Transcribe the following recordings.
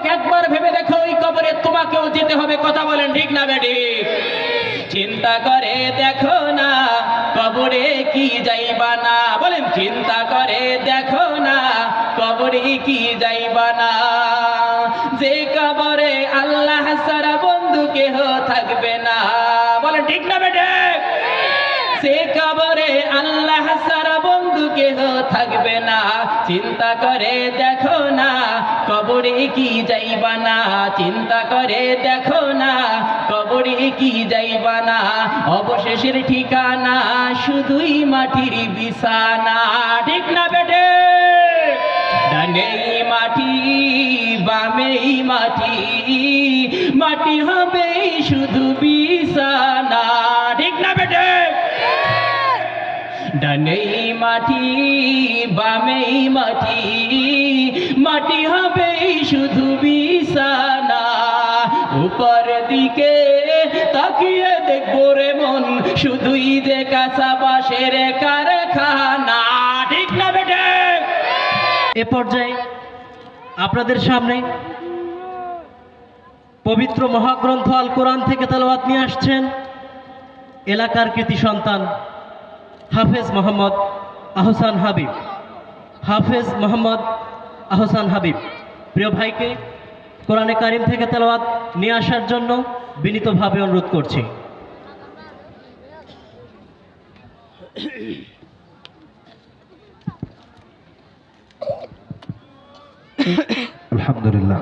যুবক একবার ভেবে দেখো ওই কবরে তোমাকেও যেতে হবে। কথা বলেন ঠিক না বেটি? চিন্তা করে দেখো না কবরে কি যাইবা না। বলেন চিন্তা করে দেখো না কবরে কি যাইবা না। যে কবরে আল্লাহ সারা বন্ধু কেহ থাকবে না। বলেন ঠিক না বেটে? সে কবরে আল্লাহ সারা বন্ধু কেহ থাকবে না। চিন্তা করে দেখো না, কবরে কি যাইবা না? চিন্তা করে দেখো না, কবরে কি যাইবা না? অবশেষের ঠিকানা শুধুই মাটির বিছানা। ঠিক না বেটে? ডানেই মাটি, বামেই মাটি মাটি হবে শুধু বিছানা। ডানেই মাটি, বামেই মাটি। মাটি হবে শুধু বিছানা। উপর দিকে তাকিয়ে দেখব রে মন, শুধুই যে কাঁচা বাসের কারখানা। ঠিক না বেটে? এ পর্যায়ে আপনাদের সামনে পবিত্র মহাগ্রন্থ আল কোরআন থেকে তেলাওয়াত নিয়ে আসছেন এলাকার কৃতি সন্তান হাফেজ মোহাম্মদ আহসান হাবিব হাফেজ মোহাম্মদ আহসান হাবিব প্রিয় ভাইকে কোরআনে কারিম থেকে তেলাওয়াত নিয়ে আসার জন্য বিনীতভাবে অনুরোধ করছি الحمد لله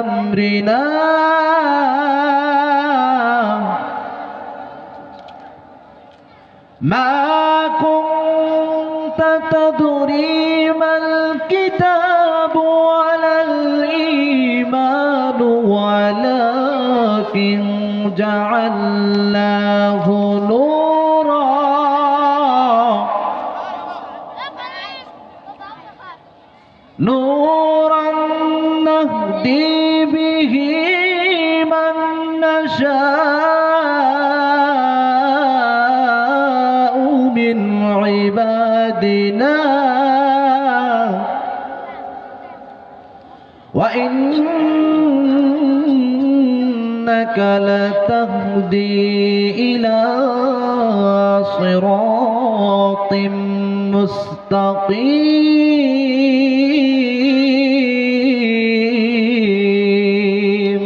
أمرنا. ما كنت تدري ما الكتاب ولا الإيمان ولكن جعلناه لتهدي إلى صراط مستقيم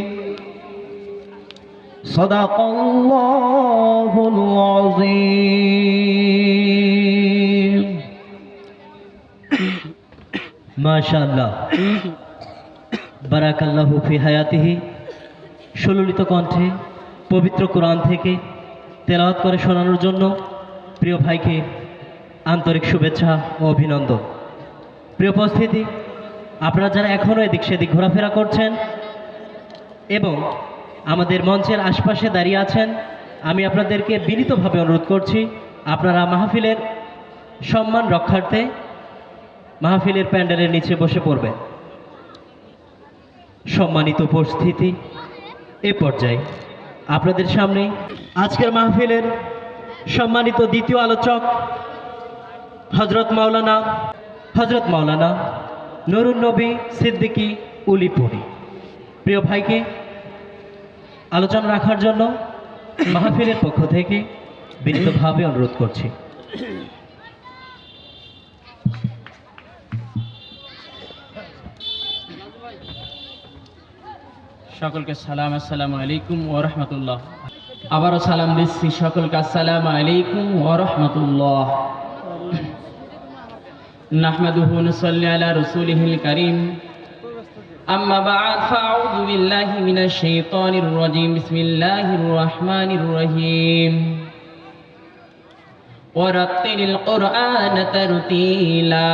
صدق الله العظيم মাশাআল্লাহ বারাকাল্লাহু ফি হায়াতিহি সুললিত কণ্ঠে পবিত্র কোরআন থেকে তেলাওয়াত করে শোনানোর জন্য প্রিয় ভাইকে আন্তরিক শুভেচ্ছা ও অভিনন্দন। প্রিয় উপস্থিতি, আপনারা যারা এখনও এদিক সেদিক ঘোরাফেরা করছেন এবং আমাদের মঞ্চের আশপাশে দাঁড়িয়ে আছেন, আমি আপনাদেরকে বিনীতভাবে অনুরোধ করছি, আপনারা মাহফিলের সম্মান রক্ষার্থে মাহফিলের প্যান্ডেলের নিচে বসে পড়বেন। সম্মানিত উপস্থিতি, এ পর্যায়ে আপনাদের সামনে আজকের মাহফিলের সম্মানিত দ্বিতীয় আলোচক হজরত মাওলানা হজরত মাওলানা নরুন নবী সিদ্দিকি উলিপুরি। প্রিয় ভাইকে, আলোচনা রাখার জন্য মাহফিলের পক্ষ থেকে বিনীতভাবে অনুরোধ করছি। সকলকে সালাম আসসালামু আলাইকুম ও রহমতুল্লাহ আবারও সালাম দিচ্ছি সকলকে আসসালামু আলাইকুম ও রহমতুল্লাহ نحمده ونصلي على رسوله الكريم أما بعد فأعوذ بالله من الشيطان الرجيم بسم الله الرحمن الرحيم ورتل القرآن ترتيلا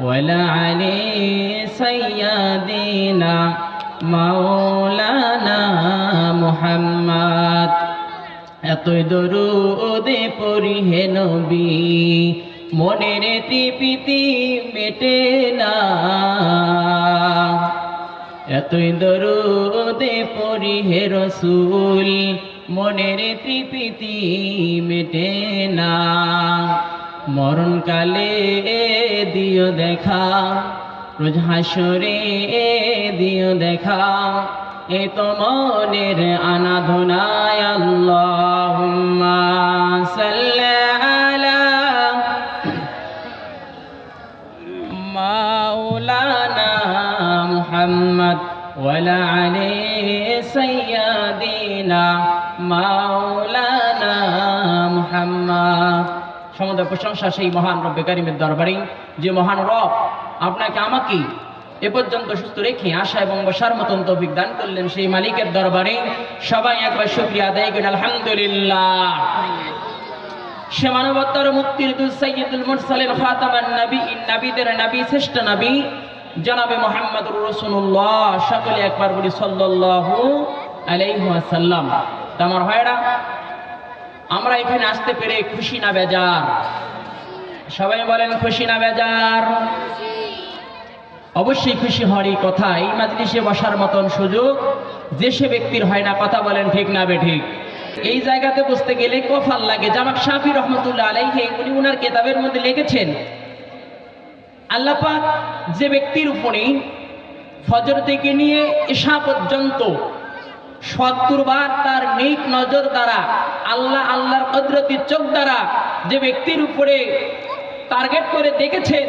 ولا علي سيدنا مولانا محمد এতই দরুদে পড়ি হে নবী মনের তৃপ্তি মেটে না এতই দরুদে পড়ি হে রসুল মনের তৃপ্তি মেটে না মরণকালে দিও দেখা, রোজ হাসরে দিও দেখা। এ তো মনের আনাধনায় আল্লাহুম্মা সাল্লি আলা মাওলানা মুহাম্মদ ওয়ালা আলি সাইয়্যিদিনা মাওলানা সমুদ্র প্রশংসা সেই মহান রব্বে কারিমের দরবারে। যে মহান রব আপনাকে আমাকে এ পর্যন্ত সুস্থ রেখে আশা এবং বসার মতন তৌফিক দান করলেন সেই মালিকের দরবারে। সবাই একবার শুকরিয়া আদায় করেন, আলহামদুলিল্লাহ। সে মানবতার মুক্তির দুল সৈয়দুল মুরসালিন, খাতামান নবী নবীদের নবী, শ্রেষ্ঠ নবী। জনাবে মোহাম্মদুর রাসূলুল্লাহ, সকলে একবার বলি সাল্লাল্লাহু আলাইহি ওয়াসাল্লাম। আমার ভাইরা আমরা এখানে আসতে পেরে খুশি না বেজার? সবাই বলেন, খুশি না বেজার? অবশ্যই খুশি হওয়ার এই কথা। এই মাজলিসে বসার মতন সুযোগ যে সে ব্যক্তির হয় না, কথা বলেন ঠিক না বে ঠিক? এই জায়গাতে বসতে গেলে কফাল লাগে। জামাক শাফি রহমতুল্লাহ আলাইহি, উনি উনার কেতাবের মধ্যে লিখেছেন আল্লাপাক যে ব্যক্তির উপরে ফজর থেকে নিয়ে এশা পর্যন্ত সত্তর বার তার নেক নজর দ্বারা, আল্লাহ আল্লাহর কদরতি চোখ দ্বারা যে ব্যক্তির উপরে টার্গেট করে দেখেছেন,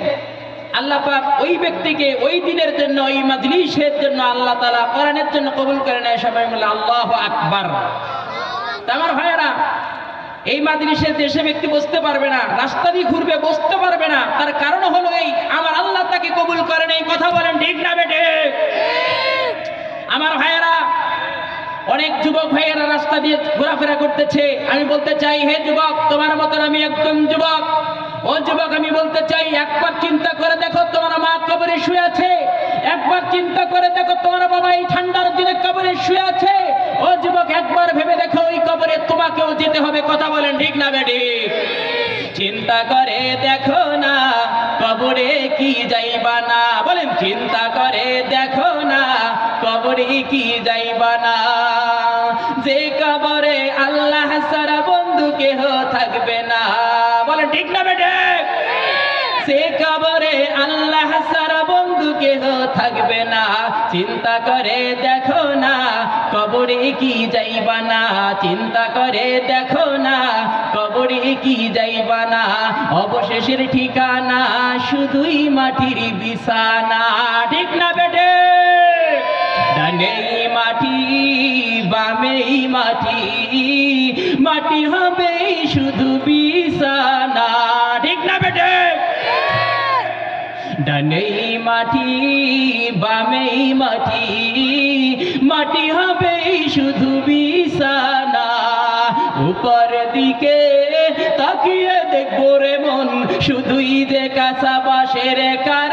আল্লাহ পাক ওই ব্যক্তিকে ওই দিনের জন্য, ওই মাজলিসের জন্য আল্লাহ তালা কোরআনের জন্য কবুল করে নেয়। সবাই বলে, আল্লাহ আকবার। আমার ভাইয়েরা, এই মাজলিসে দেশে ব্যক্তি বসতে পারবে না, রাস্তা দিয়ে ঘুরবে, বসতে পারবে না, তার কারণ হলো এই, আমার আল্লাহ তাকে কবুল করেন এই কথা বলেন ঠিক না বেটে আমার ভাইয়েরা অনেক যুবক ভাইয়েরা রাস্তা দিয়ে ঘোরাফেরা করতেছে। আমি বলতে চাই, হে যুবক, তোমার মতন আমি একদম যুবক। ও যুবক, আমি বলতে চাই, একবার চিন্তা করে দেখো তোমার মা কবরে শুয়ে আছে। একবার চিন্তা করে দেখো তোমার বাবা এই ঠান্ডার দিনে কবরে শুয়ে আছে। ও যুবক, একবার ভেবে দেখো ওই কবরে তোমাকেও যেতে হবে। কথা বলেন ঠিক না বেডি চিন্তা করে দেখো না, কবরে কি যাইবা না। বলেন, চিন্তা করে দেখো না, কবরে কি যাইবা না? যে কবরে আল্লাহ সারা বন্ধু কেহ থাকবে না। বলেন, ঠিক না বেটে? সে কবরে আল্লাহ সারা বন্ধু কেহ থাকবে না। চিন্তা করে দেখো না, কবরে কি যাইবা না। চিন্তা করে দেখো না, কবরে কি যাইবা না। অবশেষের ঠিকানা শুধুই মাটির বিছানা। ঠিক না বেটে? ডানেই মাটি মাটি মাটি হবে শুধু বিছানা। ঠিক না বেটে? ডানেই মাটি বামেই মাটি মাটি হবে শুধু বিছানা। উপর দিকে তাকিয়ে দেখব রে মন, শুধুই যে কাঁচা বাসের কারখানা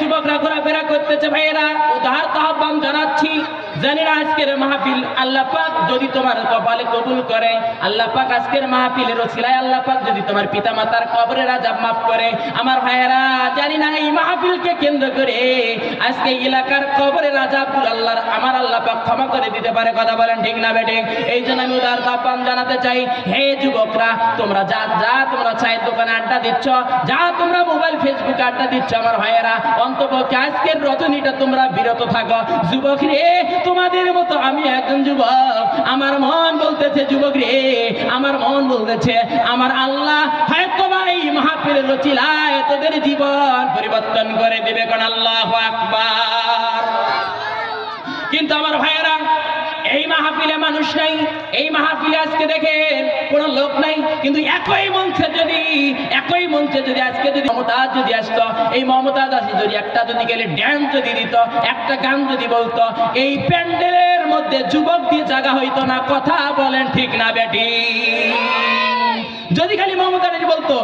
যুবকরা ঘোরাফেরা করতেছে ভাইয়েরা, উদার আহ্বান জানাচ্ছি, জানি না আজকের মাহফিল আল্লাহ পাক যদি তোমার কপালে কবুল করে, আল্লাহ পাক আজকের মাহফিলের ওসিলায় আল্লাহ পাক যদি তোমার পিতা মাতার কবরের আজাব মাফ করে। আমার ভাইয়েরা, জানি না এই মাহফিলকে কেন্দ্র করে আজকে এলাকার কবরের আজাব আল্লাহর, আমার আল্লাহ পাক ক্ষমা করে দিতে পারে, কথা বলেন ঠিক না বেটে এই জন্য আমি উদার আহ্বান জানাতে চাই, হে যুবকরা, তোমরা যা যা তোমরা চায়ের দোকানে আড্ডা দিচ্ছ, যা তোমরা মোবাইল, ফেসবুকে আড্ডা দিচ্ছ, আমার ভাইয়েরা অন্তপক্ষে আজকের রজনীটা তোমরা বিরত থাকো। যুবক রে, তোমাদের মতো আমি একজন যুবক। আমার মন বলতেছে, যুবক রে, আমার মন বলতেছে, আমার আল্লাহ এই রচিলায় তোদের জীবন পরিবর্তন করে আল্লাহ আকবার। কিন্তু আমার ভাইয়েরা, এই মাহফিলে মানুষ নাই, এই মাহফিলে আজকে দেখেন কোন লোক নাই। কিন্তু একই মঞ্চে যদি, একই মঞ্চে যদি আজকে যদি মমতাজ যদি আসতো, এই মমতাজ আসি যদি একটা যদি গেলে ড্যান্স যদি দিত, একটা গান যদি বলতো, এই প্যান্ডেলের মধ্যে যুবক দিয়ে জায়গা হইতো না, কথা বলেন ঠিক না বেটি? যদি খালি মমতা বলতো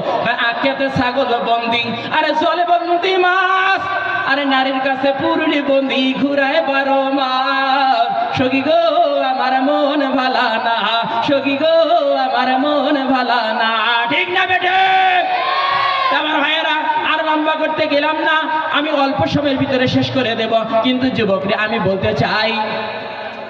আখেতে ছাগল বন্দি, আরে জলে বন্দি মাছ, আরে নারীর কাছে পুরুলি বন্দি, ঘুরায় বারো মাস, সখী গো, আমার মন ভালা না। সখী গো, আমার মন ভালা না। ঠিক না বেটে? আমার ভাইয়েরা, আর লম্বা করতে গেলাম না। আমি অল্প সময়ের ভিতরে শেষ করে দেব। কিন্তু যুবকরে, আমি বলতে চাই,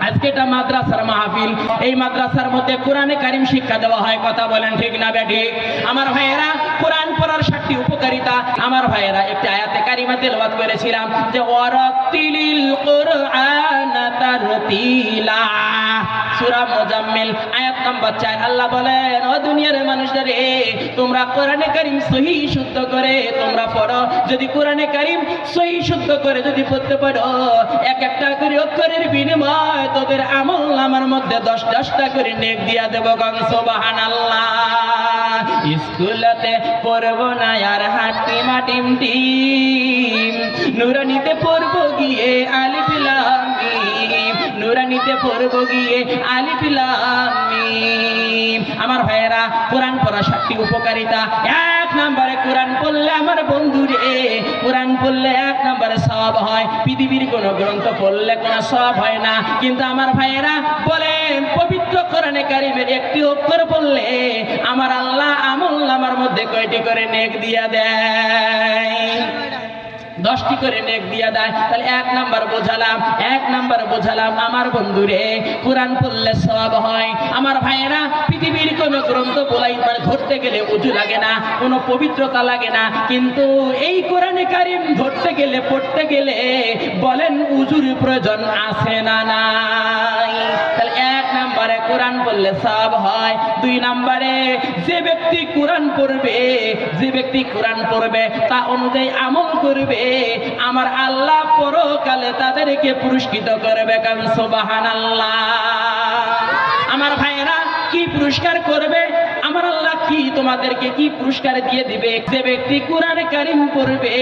আজকে এটা মাদ্রাসার মাহফিল। এই মাদ্রাসার মধ্যে কোরআনে কারিম শিক্ষা দেওয়া হয়, কথা বলেন ঠিক না বেটি? আমার ভাইয়েরা, কোরআন পড়ার সাতটি উপকারিতা। আমার ভাইয়েরা, একটি আয়াতে কারিমা তেলাওয়াত করেছিলাম যে ওয়ারাতিলিল কোরআন তারতিলা সূরা মুজাম্মিল, আয়াত নাম্বার 4 আল্লাহ বলেন, ও দুনিয়ার মানুষদের তোমরা কোরআনে কারিম সহি শুদ্ধ করে তোমরা পড়ো। যদি কোরআনে কারিম সহি শুদ্ধ করে যদি পড়তে পারো, এক একটা করে অক্ষরের বিনিময় তোদের আমল আমার মধ্যে দশ দশটা করে নেক দিয়া দেব গং সোবাহান আল্লাহ স্কুলতে পড়ব না আর হাটি মাটিম টিম। নুরানিতে পড়ব গিয়ে আলিফ নুরানিতে পড়ব গিয়ে আলিফ লাম আমার ভাইয়েরা, কোরআন পড়া সাতটি উপকারিতা। এক নম্বরে কোরআন পড়লে আমার বন্ধুরে কোরআন পড়লে এক নম্বরে সব হয়। পৃথিবীর কোনো গ্রন্থ পড়লে কোনো সব হয় না। কিন্তু আমার ভাইয়েরা বলেন, পবিত্র কোরআনে কারিমের একটি অক্ষর পড়লে আমার আল্লাহ আমল আমার মধ্যে কয়টি করে নেক দিয়া দেয়? দশটি করে নেক দিয়া দেয়, তাহলে এক নাম্বার বোঝালাম, এক নাম্বার বোঝালাম, আমার বন্ধুরে, কোরআন পড়লে সব হয়। আমার ভাইয়েরা, পৃথিবীর কোনো গ্রন্থ বলাই মানে ধরতে গেলে উঁচু লাগে না, কোনো পবিত্রতা লাগে না, কিন্তু এই কোরআনে কারিম ধরতে গেলে, পড়তে গেলে বলেন, উজুর প্রয়োজন আছে না নাম্বারে কোরআন পড়লে সব হয়। দুই নাম্বারে, যে ব্যক্তি কোরআন পড়বে, যে ব্যক্তি কোরআন পড়বে, তা অনুযায়ী আমল করবে, আমার আল্লাহ পরকালে তাদেরকে পুরস্কৃত করবে কারণ সোবাহান আল্লাহ আমার ভাইয়েরা, কি পুরস্কার করবে? আল্লাহ কি তোমাদেরকে কি পুরস্কার দিয়ে দিবে? যে ব্যক্তি কোরআন কারিম পড়বে,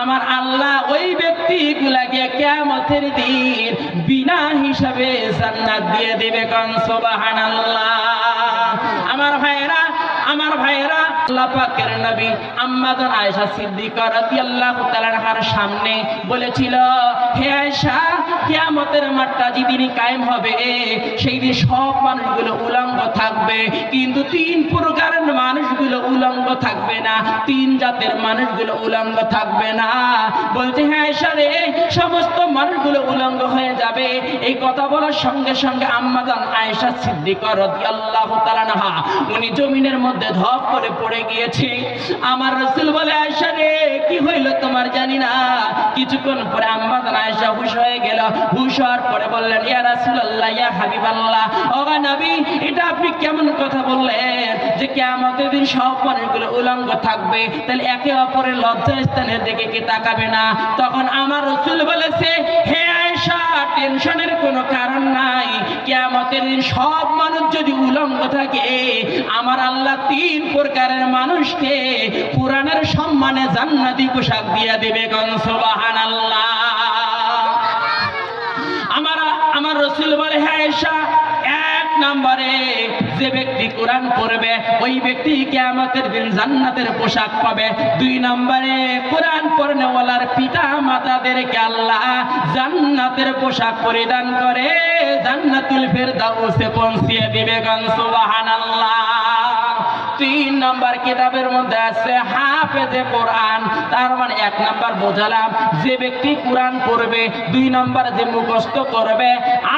আমার আল্লাহ ওই ব্যক্তি গুলাকে কেমতের দিন বিনা হিসাবে জান্নাত দিয়ে দেবে কারণ সোবাহান আমার ভাইয়েরা আমার ভাইয়েরা, আল্লাহ পাকের নবী আম্মাদান আয়েশা সিদ্দিকা রাদিয়াল্লাহু তাআলার সামনে বলেছিল, হে আয়েশা কিয়ামতের মাঠটা যেদিন কায়েম হবে সেই দিন সব মানুষগুলো উলঙ্গ থাকবে। কিন্তু তিন প্রকারের মানুষগুলো উলঙ্গ থাকবে না, তিন জাতের মানুষগুলো উলঙ্গ থাকবে না। বলছে হ্যাঁ আয়েশা রে সমস্ত মানুষগুলো উলঙ্গ হয়ে যাবে। এই কথা বলার সঙ্গে সঙ্গে আম্মাদান আয়েশা সিদ্দিকা রাদিয়াল্লাহু তাআলা আনহা, উনি জমিনের মধ্যে ধপ করে পড়ে গিয়েছে। আমার রসুল বলে আয়সা রে, কি হইল তোমার? জানি না। কিছুক্ষণ পরে আম্মাদান আয়সা হুশ হয়ে গেল। পরে বললেন, ইয়া হাবিবাল্লাহ। নবী, এটা আপনি কেমন কথা বললেন যে দিন সব মানুষগুলো উলঙ্গ থাকবে? তাহলে একে অপরের দিকে কি তাকাবে না? তখন আমার রসুল বলেছে, হে আয়েশা, টেনশনের কোনো কারণ নাই। দিন সব মানুষ যদি উলঙ্গ থাকে, আমার আল্লাহ তিন প্রকারের মানুষকে কোরআনের সম্মানে জান্নাতি পোশাক দিয়ে দেবে গন সুবহানাল্লাহ। রসুল বলে হ্যাঁ এক নম্বরে যে ব্যক্তি কোরআন পড়বে, ওই ব্যক্তি আমাদের দিন জান্নাতের পোশাক পাবে। দুই নম্বরে কোরআন পড়নেওয়ালার পিতা মাতাদেরকে আল্লাহ জান্নাতের পোশাক পরিধান করে, জান্নাতুল ফেরদাউসে পৌঁছিয়ে দিবে গান, সুবহানাল্লাহ। তিন নম্বর কিতাবের মধ্যে আছে হাফেজে কোরআন। তার মানে এক নম্বর বোঝালাম, যে ব্যক্তি কোরআন পড়বে, দুই নম্বর যে মুখস্থ করবে,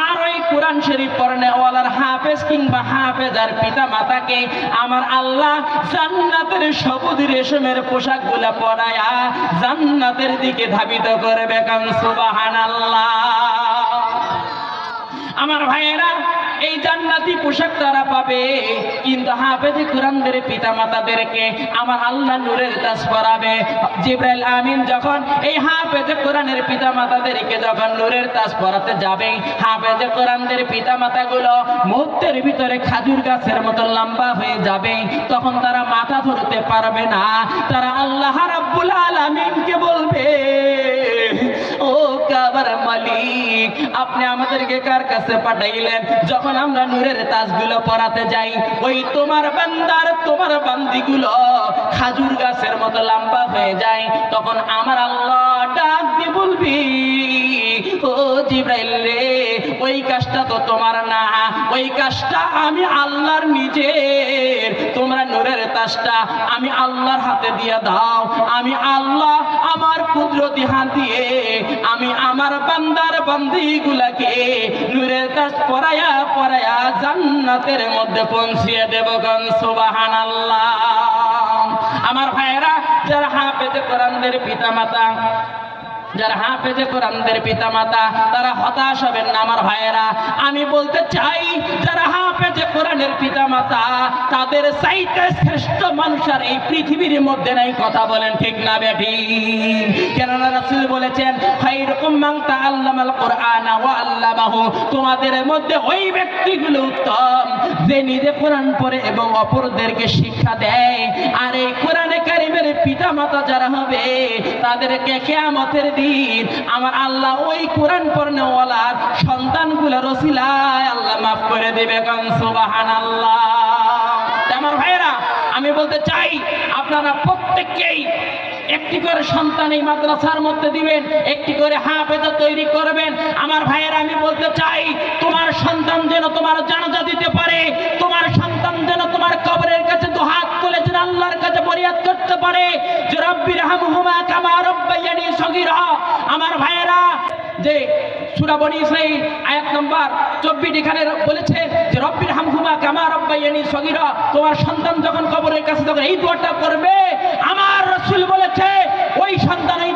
আর ওই কোরআন শরীফ পড়নে ওয়ালার হাফেজ কিংবা হাফেজার পিতা মাতাকে আমার আল্লাহ জান্নাতের সবুজ রেশমের পোশাকগুলা পরায়া জান্নাতের দিকে ধাবিত করবে কাম সুবাহান আল্লাহ আমার ভাইয়েরা এই জান্নাতি পোশাক তারা পাবে। কিন্তু হাফেজে কোরআনদের পিতা মাতাদেরকে আমার আল্লাহ নূরের তাজ পরাবে জিব্রাইল আমিন যখন এই হাফেজে কোরআনের পিতা মাতাদেরকে যখন নূরের তাজ পরাতে যাবে, হাফেজে কোরআনদের পিতা মাতাগুলো মুহূর্তের ভিতরে খাজুর গাছের মতো লম্বা হয়ে যাবে। তখন তারা মাথা ধরতে পারবে না। তারা আল্লাহ রাব্বুল আলামিনকে বলবে কাবার মালিক। আপনি আমাদেরকে কার কাছে পাঠাইলেন? যখন আমরা নূরের তাজগুলো পরাতে যাই, ওই তোমার বান্দার, তোমার বান্দিগুলো খাজুর গাছের মতো লম্বা হয়ে যায়। তখন আমার আল্লাহ ডাক দিয়ে বলবি, ও জিব্রাইল রে ওই কাজটা তো তোমার না। ওই কাজটা আমি আল্লাহর নিজের। তোমরা নূরের তাজটা আমি আল্লাহর হাতে দিয়ে দাও। আমি আল্লাহ আমার কুদরতি হাত দিয়ে আমি আমার বান্দার বান্দিগুলাকে নূরের তাজ পরায়া পরায়া জান্নাতের মধ্যে পৌঁছিয়ে দেব গন সুবহানাল্লাহ। আমার ভাইয়েরা, যারা হাফেজে কোরআনদের পিতা মাতা যারা হাফেজে কোরআনদের পিতা মাতা তারা হতাশ হবেন না আমার ভাইয়েরা। আমি বলতে চাই, যারা হাফেজে কোরআনের পিতা মাতা তাদের চাইতে শ্রেষ্ঠ মানুষ আর এই পৃথিবীর মধ্যে নাই, কথা বলেন ঠিক না বেঠি? কেননা রাসূল বলেছেন খাইরুকুম মান তাআল্লামাল কোরআনা ওয়া তোমাদের মধ্যে ওই ব্যক্তিগুলো উত্তম, যে নিজে কোরআন পড়ে এবং অপরদেরকে শিক্ষা দেয়। আর এই কোরআনে পিতা মাতা যারা হবে, তাদেরকে কেয়ামতের দিন আমার আল্লাহ ওই কোরআন পড়নেওয়ালার সন্তানগুলো রসিলায় আল্লাহ মাফ করে দেবে সুবাহান আল্লাহ আমার ভাইয়েরা, আমি বলতে চাই, আপনারা প্রত্যেককেই একটি করে সন্তান এই মাদ্রাসার মধ্যে দিবেন, একটি করে হাফেজা তৈরি করবেন। আমার ভাইয়ের, আমি বলতে চাই, তোমার সন্তান যেন তোমার জানাজা দিতে পারে, তোমার সন্তান যেন তোমার কবরের কাছে দু হাত তুলে যেন আল্লাহর কাছে ফরিয়াদ করতে পারে যে রব্বির হামহুমা কামা রব্বাইয়ানি সগীরা। আমার ভাইয়েরা, যে সুরাবনি ইসরাইল আয়াত নম্বর চব্বিশ এখানে বলেছে যে রব্বির হামহুমা কামা রব্বাইয়ানি সগীরা। তোমার সন্তান যখন কবরের কাছে তখন এই দোয়াটা করবে আমার রসুল বলেছে, ওই সন্তান এই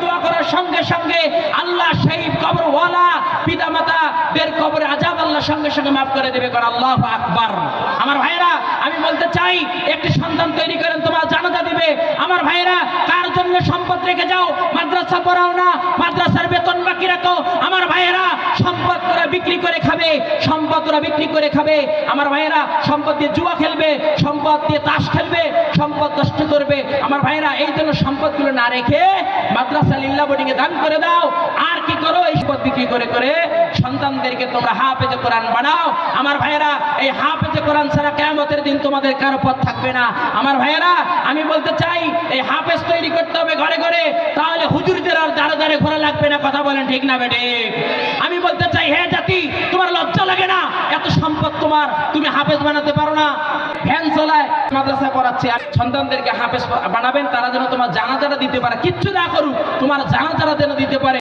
সঙ্গে সঙ্গে আল্লাহ সেই কবরওয়ালা পিতা মাতাদের কবরে আজাব আল্লাহ সঙ্গে সঙ্গে মাফ করে দেবে। কারণ আল্লাহ আকবার। আমার ভাইরা আমি বলতে চাই, একটি সন্তান তৈরি করেন, তোমার জানাজা দিবে। আমার ভাইরা কার জন্য সম্পদ রেখে যাও? মাদ্রাসা পড়াও না, মাদ্রাসার বেতন বাকি রাখো। আমার ভাইয়েরা, সম্পদ তোরা বিক্রি করে খাবে, সম্পদ তোরা বিক্রি করে খাবে। আমার ভাইয়েরা, সম্পদ দিয়ে জুয়া খেলবে, সম্পদ দিয়ে তাস খেলবে, সম্পদ নষ্ট করবে। আমার ভাইয়েরা, এই জন্য সম্পদগুলো না রেখে মাদ্রাসা লিল্লা বোর্ডিংয়ে দান করে দাও। আর কি করো? এই সম্পদ বিক্রি করে করে সন্তানদেরকে তোমরা হাফেজে কোরআন বানাও। আমার ভাইয়েরা, এই হাফেজে কোরআন ছাড়া কেমতের দিন তোমাদের কারও পথ থাকবে না। আমার ভাইয়েরা, আমি বলতে চাই, এই হাফেজ তৈরি করতে হবে ঘরে ঘরে, তাহলে হুজুরদের আর দাঁড়ে দাঁড়ে ঘোরা লাগবে না। কথা বলেন ঠিক না বেটে আমি বলতে চাই, হে জাতি, তোমার লজ্জা লাগে না? এত তোমার তুমি হাফেজ বানাতে পারো না। ভ্যান চলায় মাদ্রাসা আর সন্তানদেরকে হাফেজ বানাবেন, তারা যেন তোমার জানাজারা দিতে পারে। কিচ্ছু না করুক, তোমার জানাজারা যেন দিতে পারে।